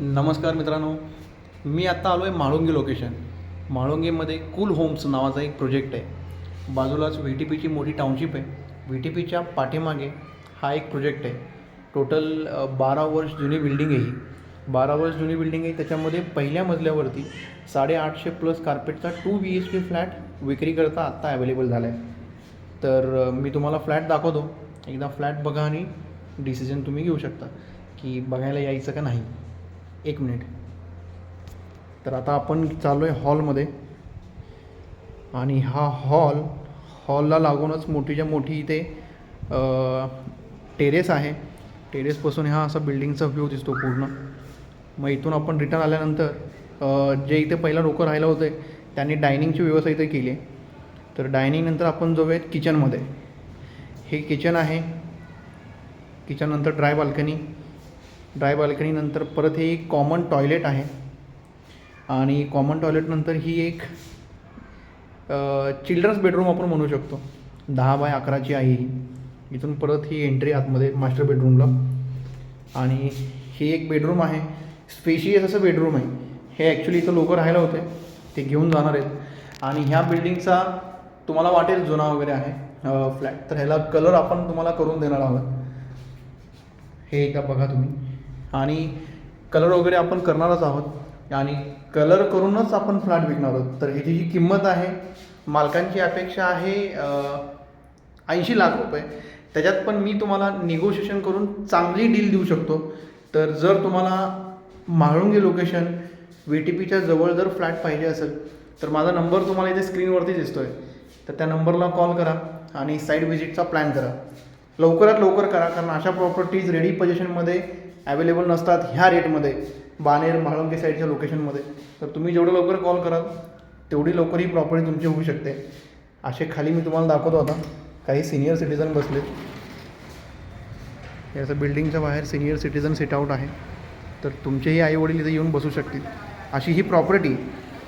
नमस्कार मित्रांनो. मी आत्ता आलो आहे माळुंगी लोकेशन म्हाळुंगेमध्ये कूल होम्स नावाचा एक प्रोजेक्ट आहे. बाजूलाच व्ही टी पीची मोठी टाउनशिप आहे. व्ही टी पीच्या पाठीमागे हा एक प्रोजेक्ट आहे. टोटल बारा वर्ष जुनी बिल्डिंग आहे ही. बारा वर्ष जुनी बिल्डिंग आहे. त्याच्यामध्ये पहिल्या मजल्यावरती साडेआठशे plus कार्पेटचा two B H K flat विक्रीकरता आत्ता अवेलेबल झाला आहे तर मी तुम्हाला फ्लॅट दाखवतो. एकदा फ्लॅट बघा आणि डिसिजन तुम्ही घेऊ शकता की बघायला यायचं का नाही. एक मिनिट. तर आता आपण चाललो आहे हॉलमध्ये. आणि हा हॉल हॉलला लागूनच मोठीच्या मोठी इथे टेरेस आहे. टेरेसपासून हा असा बिल्डिंगचा व्ह्यू दिसतो पूर्ण. मग इथून आपण रिटर्न आल्यानंतर जे इथे पहिला लोकं राहिलं होते त्यांनी डायनिंगची व्यवस्था इथे केली आहे. तर डायनिंगनंतर आपण जाऊयात किचनमध्ये हे किचन आहे. किचननंतर ड्राय बाल्कनी ड्राय बाल्कनीनंतर परत हे एक कॉमन टॉयलेट आहे. आणि कॉमन टॉयलेटनंतर ही एक चिल्ड्रन्स बेडरूम आपण म्हणू शकतो. दहा बाय अकराची आहे ही. इथून परत ही एंट्री आतमध्ये मास्टर बेडरूमला. आणि ही एक बेडरूम आहे. स्पेशियस असं बेडरूम आहे. हे ॲक्च्युली इथं लोकं राहायला होते. ते घेऊन जाणार आहेत. आणि ह्या बिल्डिंगचा तुम्हाला वाटेल जुना वगैरे आहे. फ्लॅट. तर ह्याला कलर आपण तुम्हाला करून देणार आहोत. हे एकदा बघा तुम्ही. आणि कलर वगैरे आपण करणारच आहोत. आणि कलर करूनच आपण फ्लॅट विकणार आहोत. तर ह्याची जी किंमत आहे. मालकांची अपेक्षा आहे ऐंशी लाख रुपये. त्याच्यात पण मी तुम्हाला निगोशिएशन करून चांगली डील देऊ शकतो. तर जर तुम्हाला म्हाळुंगे लोकेशन व्ही टी पीच्या जवळ जर फ्लॅट पाहिजे असेल तर माझा नंबर तुम्हाला इथे स्क्रीनवरती दिसतो आहे तर त्या नंबरला कॉल करा आणि साईट व्हिजिटचा प्लॅन करा. लवकरात लवकर करा कारण अशा प्रॉपर्टीज रेडी पोझिशनमध्ये अवेलेबल नसतात ह्या रेटमध्ये बानेर म्हाळुंगे साईडच्या लोकेशनमध्ये तर तुम्ही जेवढं लवकर कॉल कराल तेवढी लवकर ही प्रॉपर्टी तुमची होऊ शकते. असे खाली मी तुम्हाला दाखवतो आता. काही सिनियर सिटीजन बसलेत याचं बिल्डिंगच्या बाहेर सिनियर सिटीजन सिटआउट आहे. तर तुमचेही आईवडील इथे येऊन बसू शकतील. अशी ही प्रॉपर्टी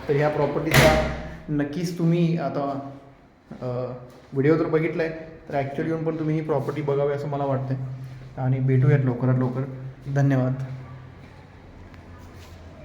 तर ह्या प्रॉपर्टीचा नक्कीच तुम्ही आता व्हिडिओ तर बघितला आहे तर ॲक्च्युली येऊन पण तुम्ही ही प्रॉपर्टी बघावी असं मला वाटतं आणि भेटूयात लवकरात लवकर. धन्यवाद.